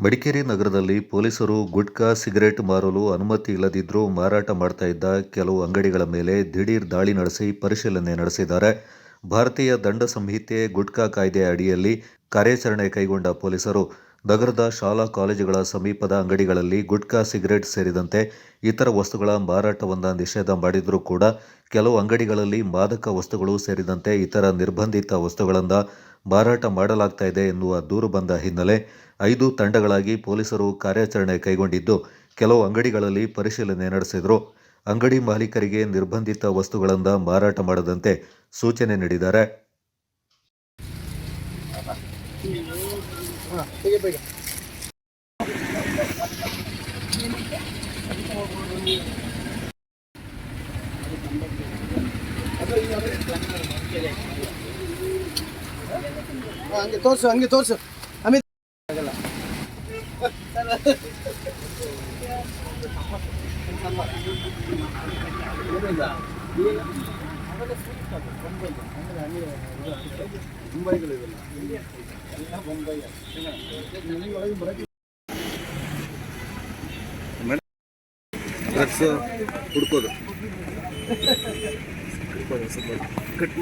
ಮಡಿಕೇರಿ ನಗರದಲ್ಲಿ ಪೊಲೀಸರು ಗುಟ್ಕಾ ಸಿಗರೇಟ್ ಮಾರಲು ಅನುಮತಿ ಇಲ್ಲದಿದ್ದರೂ ಮಾರಾಟ ಮಾಡ್ತಾ ಕೆಲವು ಅಂಗಡಿಗಳ ಮೇಲೆ ದಿಢೀರ್ ದಾಳಿ ನಡೆಸಿ ಪರಿಶೀಲನೆ ನಡೆಸಿದ್ದಾರೆ. ಭಾರತೀಯ ದಂಡ ಸಂಹಿತೆ ಗುಟ್ಕಾ ಕಾಯ್ದೆ ಅಡಿಯಲ್ಲಿ ಕಾರ್ಯಾಚರಣೆ ಕೈಗೊಂಡ ಪೊಲೀಸರು ನಗರದ ಶಾಲಾ ಕಾಲೇಜುಗಳ ಸಮೀಪದ ಅಂಗಡಿಗಳಲ್ಲಿ ಗುಟ್ಕಾ ಸಿಗರೇಟ್ ಸೇರಿದಂತೆ ಇತರ ವಸ್ತುಗಳ ಮಾರಾಟವನ್ನು ನಿಷೇಧ ಮಾಡಿದರೂ ಕೂಡ ಕೆಲವು ಅಂಗಡಿಗಳಲ್ಲಿ ಮಾದಕ ವಸ್ತುಗಳು ಸೇರಿದಂತೆ ಇತರ ನಿರ್ಬಂಧಿತ ವಸ್ತುಗಳನ್ನು ಮಾರಾಟ ಮಾಡಲಾಗ್ತಾ ಇದೆ ಎನ್ನುವ ದೂರು ಬಂದ ಹಿನ್ನೆಲೆ ಐದು ತಂಡಗಳಾಗಿ ಪೊಲೀಸರು ಕಾರ್ಯಾಚರಣೆ ಕೈಗೊಂಡಿದ್ದು ಕೆಲವು ಅಂಗಡಿಗಳಲ್ಲಿ ಪರಿಶೀಲನೆ ನಡೆಸಿದರು. ಅಂಗಡಿ ಮಾಲೀಕರಿಗೆ ನಿರ್ಬಂಧಿತ ವಸ್ತುಗಳನ್ನು ಮಾರಾಟ ಮಾಡದಂತೆ ಸೂಚನೆ ನೀಡಿದ್ದಾರೆ. ಹಂಗೆ ತೋರ್ಸು ಹಂಗೆ ತೋರ್ಸು. ಅಮಿತ್ ಆಗಲ್ಲ. ಡ್ರಗ್ಸ್ ಹುಡ್ಕೋದು. ಕಟ್